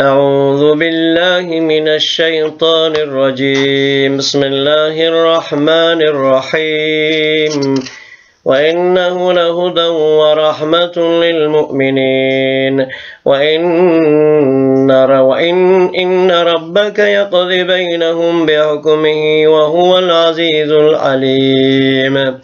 أعوذ بالله من الشيطان الرجيم. بسم الله الرحمن الرحيم. وإنه لهدى ورحمة للمؤمنين. وإن وإن إن ربك يقضي بينهم بحكمه وهو العزيز العليم.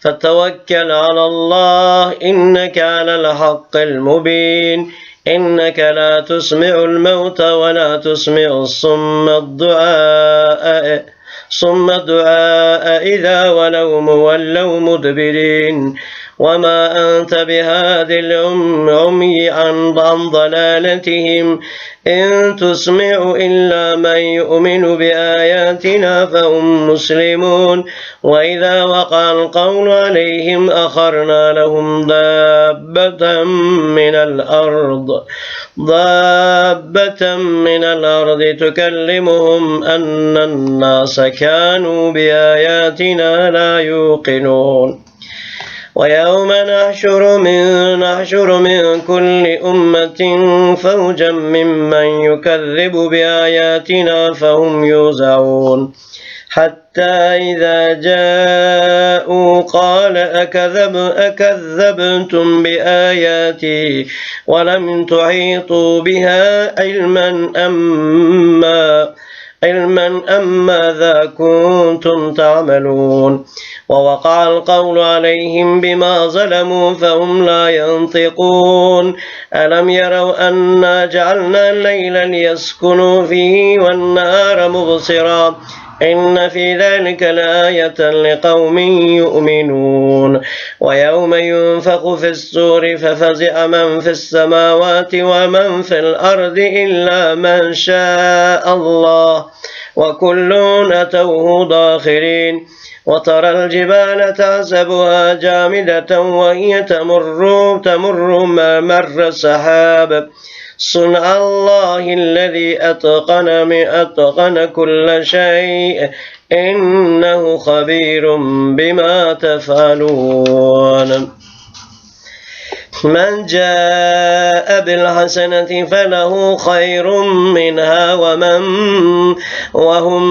فتوكل على الله إنك على الحق المبين. إنك لا تسمع الموت ولا تسمع الصم الدعاء صم الدعاء إذا ولوا مولوا مدبرين. وما أنت بهاد العمي عن ضلالتهم إن تسمع إلا من يؤمن بآياتنا فهم مسلمون وإذا وقع القول عليهم أخرنا لهم دابة من الأرض دابة من الأرض تكلمهم أن الناس كانوا بآياتنا لا يوقنون. ويوم نحشر من نحشر من كل أمة فوجا ممن يكذب بآياتنا فهم يوزعون. حتى إذا جاءوا قال أكذب أكذبتم بآياتي ولم تحيطوا بها علما أما علما أم ماذا كنتم تعملون؟ ووقع القول عليهم بما ظلموا فهم لا ينطقون. ألم يروا أنا جعلنا الليل ليسكنوا فيه والنهار مبصرا؟ إن في ذلك لآية لقوم يؤمنون. ويوم ينفخ في السور ففزع من في السماوات ومن في الأرض إلا من شاء الله. وكلون أتوه داخرين. وترى الجبال تحسبها جامدة وهي تمر تمر ما مر السحاب صنع الله الذي أتقن من أتقن كل شيء إنه خبير بما تفعلون من جاء بالحسنة فله خير منها ومن وهم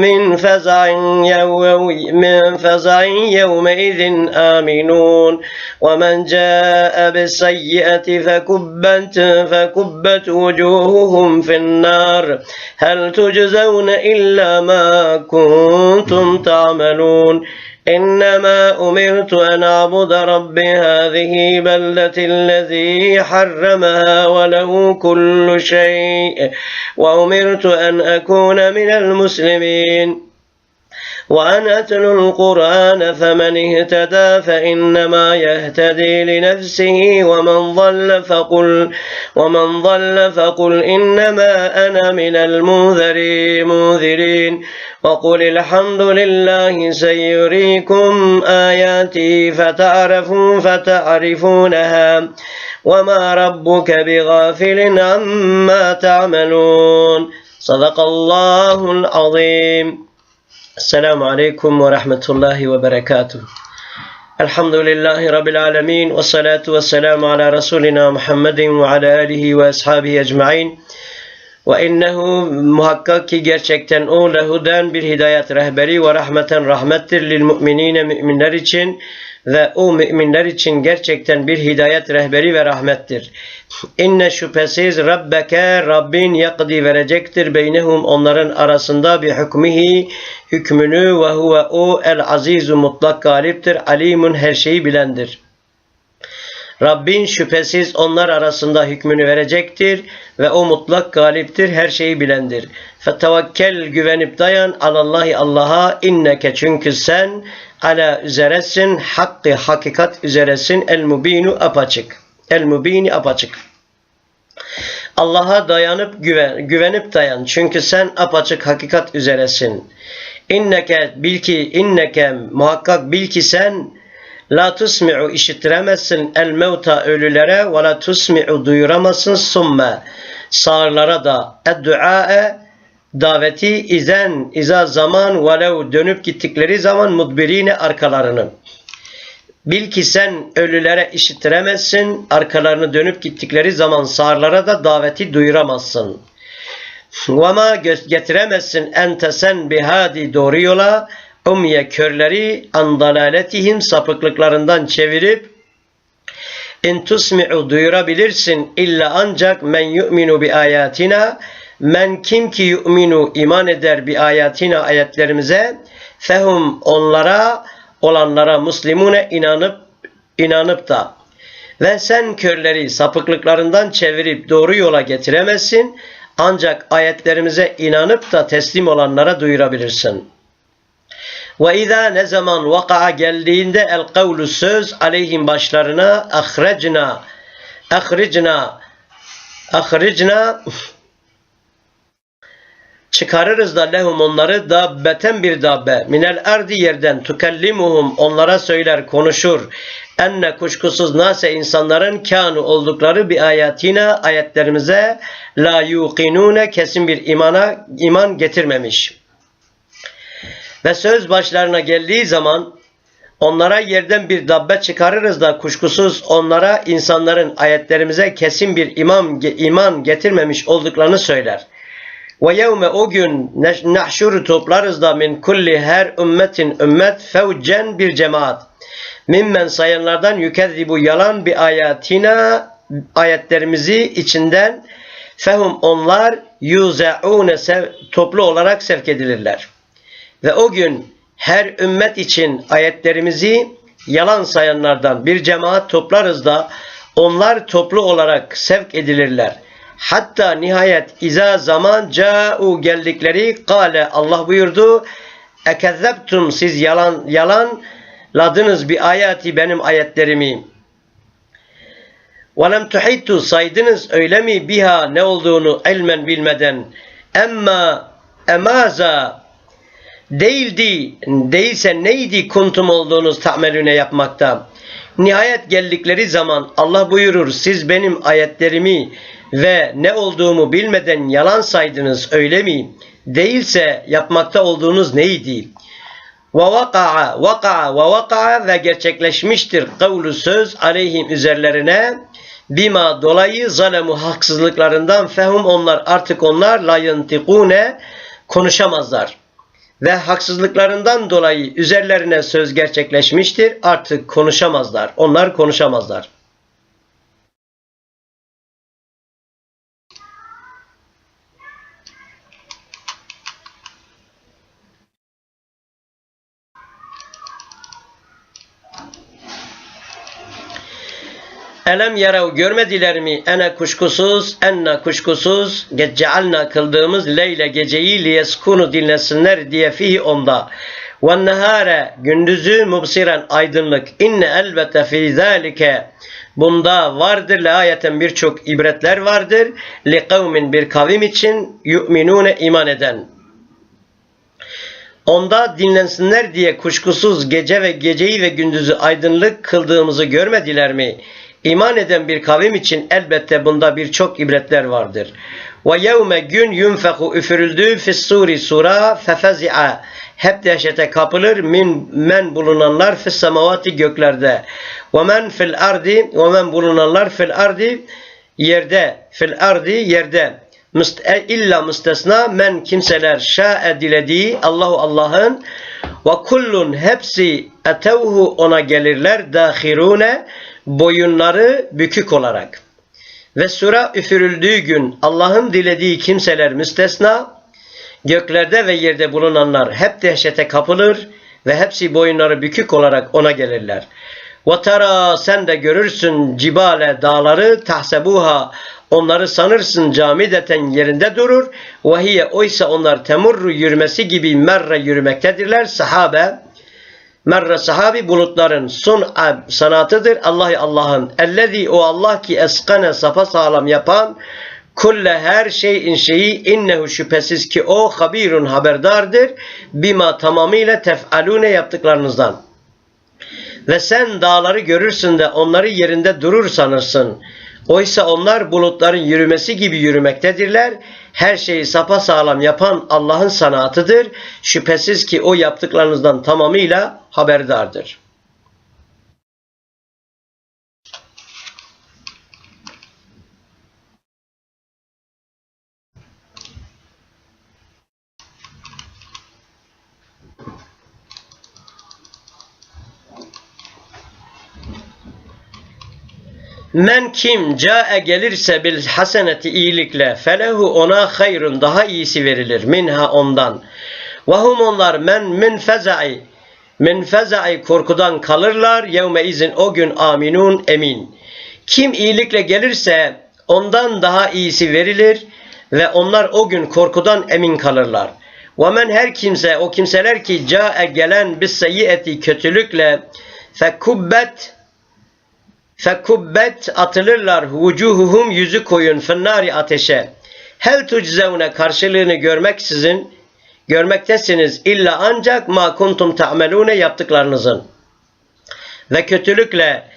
من فزع يوم من فزع يومئذ آمنون. ومن جاء بالسيئة فكبت فكبت وجوههم في النار. هل تجزون إلا ما كنتم تعملون؟ إنما أمرت أن أعبد رب هذه بلدة الذي حرمها وله كل شيء وأمرت أن أكون من المسلمين. وأن أتلو القرآن فمن اهتدى فإنما يهتدي لنفسه ومن ضل فقل ومن ضل فقل إنما أنا من المنذرين منذرين. وقل الحمد لله سيريكم آياتي فتعرفون فتعرفونها وما ربك بغافل عما تعملون. صدق الله العظيم. السلام عليكم ورحمة الله وبركاته. الحمد لله رب العالمين والصلاة والسلام على رسولنا محمد وعلى آله وأصحابه أجمعين. Ve innehu muhakkak ki gerçekten o lehuden bir hidayet rehberi ve rahmeten rahmettir lil müminine müminler için ve o müminler için gerçekten bir hidayet rehberi ve rahmettir. İnne şüphesiz Rabbeke Rabbin yakdi verecektir beynehum onların arasında bir hükmihi hükmünü ve huve o el azizu mutlak galiptir alimun her şeyi bilendir. Rabbin şüphesiz onlar arasında hükmünü verecektir ve o mutlak galiptir, her şeyi bilendir. Fetevekkel güvenip dayan alallahi Allah'a inneke çünkü sen ala üzeresin hakkı hakikat üzeresin el mubinu apaçık. El mubini apaçık. Allah'a dayanıp güven, güvenip dayan. Çünkü sen apaçık hakikat üzeresin. İnneke bil ki inneke muhakkak bil ki sen La tusmi'u işittiremezsin el mevta ölülere ve la tusmi'u duyuramazsın summe sağırlara da edduae daveti izen iza zaman velev dönüp gittikleri zaman mudbirine arkalarını. Bil ki sen ölülere işittiremezsin, arkalarını dönüp gittikleri zaman sağırlara da daveti duyuramazsın. Vama getiremezsin ente sen bihadi doğru yola, umye körleri an dalaletihim sapıklıklarından çevirip in tusmi'u duyurabilirsin illa ancak men yu'minu bi ayatina. Men kim ki yu'minu iman eder bi ayatina? ayetlerimize fehum onlara olanlara muslimune inanıp inanıp da. Ve sen körleri sapıklıklarından çevirip doğru yola getiremezsin ancak ayetlerimize inanıp da teslim olanlara duyurabilirsin. Ve izâ ne zaman vaka'a geldiğinde el kavlu söz aleyhim başlarına ahrecna ahricna ahricna. Çıkarırız da lehum onları dabbeten bir dabbe. Minel ardi yerden tukellimuhum onlara söyler konuşur. Enne kuşkusuz nase insanların kanu oldukları bir ayatina ayetlerimize la yuqinune kesin bir imana iman getirmemiş. Ve söz başlarına geldiği zaman onlara yerden bir dabbe çıkarırız da kuşkusuz onlara insanların ayetlerimize kesin bir imam, iman getirmemiş olduklarını söyler. Ve yevme o gün nahşuru toplarız da min kulli her ümmetin ümmet fevcen bir cemaat. Mimmen sayanlardan yükezzibu yalan bir ayatina ayetlerimizi içinden fehum onlar yuze'une toplu olarak sevk edilirler. Ve o gün her ümmet için ayetlerimizi yalan sayanlardan bir cemaat toplarız da onlar toplu olarak sevk edilirler. Hatta nihayet iza zaman ca'u geldikleri kale Allah buyurdu. Ekezzeptum siz yalan yalan ladınız bir ayati benim ayetlerimi. Ve lem tuhittu saydınız öyle mi biha ne olduğunu elmen bilmeden. Emma emaza değildi değilse neydi kuntum olduğunuz tamelüne yapmakta nihayet geldikleri zaman Allah buyurur siz benim ayetlerimi ve ne olduğumu bilmeden yalan saydınız öyle mi? Değilse yapmakta olduğunuz neydi? Ve vaka'a, vaka'a ve vaka'a ve gerçekleşmiştir kavlu söz aleyhim üzerlerine bima dolayı zalemu haksızlıklarından fehum onlar artık onlar la yantikune konuşamazlar. Ve haksızlıklarından dolayı üzerlerine söz gerçekleşmiştir artık konuşamazlar. Onlar konuşamazlar. Elem yarav görmediler mi ene kuşkusuz enne kuşkusuz. Cealna kıldığımız leyle geceyi liyeskunu dinlesinler diye fihi onda. Ve nehare gündüzü mubsiren aydınlık. İnne elbette fi zalike bunda vardır le ayeten birçok ibretler vardır. Li kavmin bir kavim için yu'minune iman eden. Onda dinlensinler diye kuşkusuz gece ve geceyi ve gündüzü aydınlık kıldığımızı görmediler mi? İman eden bir kavim için elbette bunda birçok ibretler vardır. Ve yevme gün yunfeku üfürüldü fissuri sura fefezi'a. Hep dehşete kapılır min men bulunanlar fis göklerde. ve men fil ardi ve men bulunanlar fil ardi yerde fil ardi yerde. E, illa müstesna men kimseler şa'e dilediği Allahu Allah'ın. Ve kullun hepsi etevhu ona gelirler dahirune boyunları bükük olarak. Ve sura üfürüldüğü gün Allah'ın dilediği kimseler müstesna, göklerde ve yerde bulunanlar hep dehşete kapılır ve hepsi boyunları bükük olarak ona gelirler. وَتَرَى sen de görürsün cibale dağları tahsebuha onları sanırsın camideten yerinde durur. Vahiye oysa onlar temurru yürümesi gibi merre yürümektedirler. Sahabe merre sahabi bulutların sun sanatıdır. Allah Allah'ın ellezî o Allah ki eskane sapa sağlam yapan kulle her şeyin şeyi innehu şüphesiz ki o habirun haberdardır bima tamamıyla tef'alune yaptıklarınızdan. Ve sen dağları görürsün de onları yerinde durur sanırsın. Oysa onlar bulutların yürümesi gibi yürümektedirler. Her şeyi sapa sağlam yapan Allah'ın sanatıdır. Şüphesiz ki o yaptıklarınızdan tamamıyla haberdardır. Men kim cae gelirse bil haseneti iyilikle felehu ona hayrun daha iyisi verilir minha ondan. Ve hum onlar men min fezai min fezai korkudan kalırlar yevme izin o gün aminun emin. Kim iyilikle gelirse ondan daha iyisi verilir ve onlar o gün korkudan emin kalırlar. Ve men her kimse o kimseler ki cae gelen bis seyyiyeti kötülükle fekubbet fekubbet atılırlar vucuhuhum yüzü koyun fennari ateşe. Hel tuczevne karşılığını görmeksizin görmektesiniz illa ancak ma kuntum ta'melune yaptıklarınızın. Ve kötülükle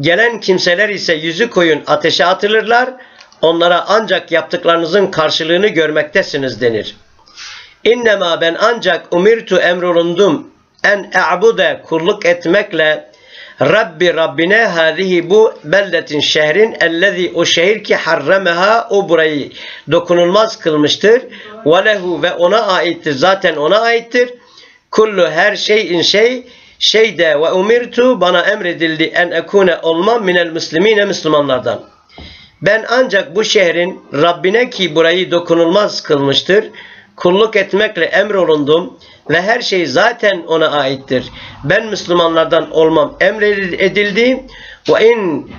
gelen kimseler ise yüzü koyun ateşe atılırlar. Onlara ancak yaptıklarınızın karşılığını görmektesiniz denir. İnnemâ ben ancak umirtu emrolundum en e'bude kulluk etmekle Rabbi Rabbine hadihi bu beldetin şehrin ellezî o şehir ki harremeha o burayı dokunulmaz kılmıştır. Ve lehu ve ona aittir. Zaten ona aittir. Kullu her şeyin şey şeyde ve umirtu bana emredildi en ekune olmam minel müslimine Müslümanlardan. Ben ancak bu şehrin Rabbine ki burayı dokunulmaz kılmıştır. Kulluk etmekle emrolundum ve her şey zaten ona aittir. Ben Müslümanlardan olmam emredildi. Ve in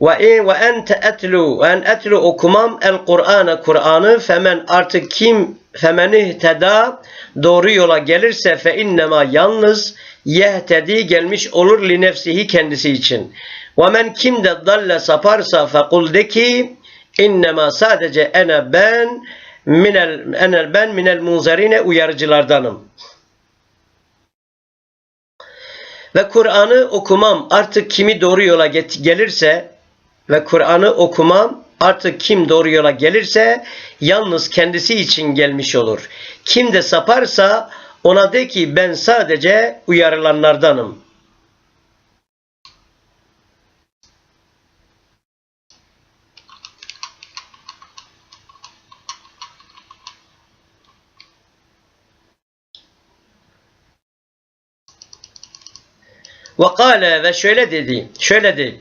ve in ve ente etlu ve en etlu okumam el Kur'an'ı Kur'an'ı femen artık kim femeni teda doğru yola gelirse fe innema yalnız yehtedi gelmiş olur li nefsihi kendisi için. Ve men kim de dalle saparsa fekul de ki innema sadece ene ben minel enel ben minel munzerine uyarıcılardanım. Ve Kur'an'ı okumam artık kimi doğru yola gelirse ve Kur'an'ı okumam artık kim doğru yola gelirse yalnız kendisi için gelmiş olur. Kim de saparsa ona de ki ben sadece uyarılanlardanım. Ve kâle ve şöyle dedi. Şöyle dedi.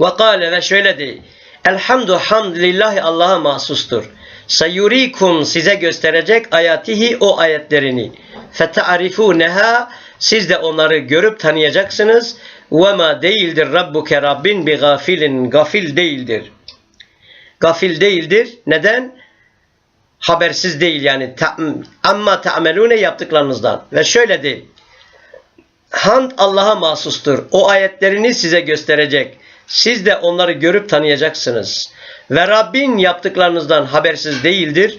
Ve kâle ve şöyle dedi. Elhamdu hamd lillahi Allah'a mahsustur. Sayurikum size gösterecek ayatihi o ayetlerini. Feta'rifuneha siz de onları görüp tanıyacaksınız. Ve ma değildir Rabbuke Rabbin bi gafilin gafil değildir. Gafil değildir. Neden? Habersiz değil yani. Amma ta'melune yaptıklarınızdan. Ve şöyle değil. Hamd Allah'a mahsustur. O ayetlerini size gösterecek. Siz de onları görüp tanıyacaksınız. Ve Rabbin yaptıklarınızdan habersiz değildir.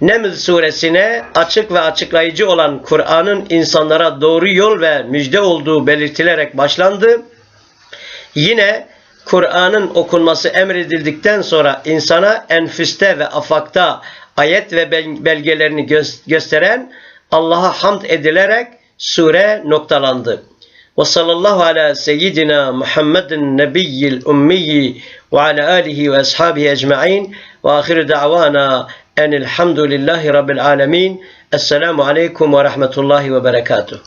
Neml suresine açık ve açıklayıcı olan Kur'an'ın insanlara doğru yol ve müjde olduğu belirtilerek başlandı. Yine Kur'an'ın okunması emredildikten sonra insana enfüste ve afakta ayet ve belgelerini gösteren Allah'a hamd edilerek sure noktalandı. Ve sallallahu ala seyyidina Muhammedin nebiyyil ummiyi ve ala alihi ve ashabihi ecma'in ve ahir da'vana enilhamdülillahi rabbil alemin. Esselamu aleyküm ve rahmetullahi ve berekatuhu.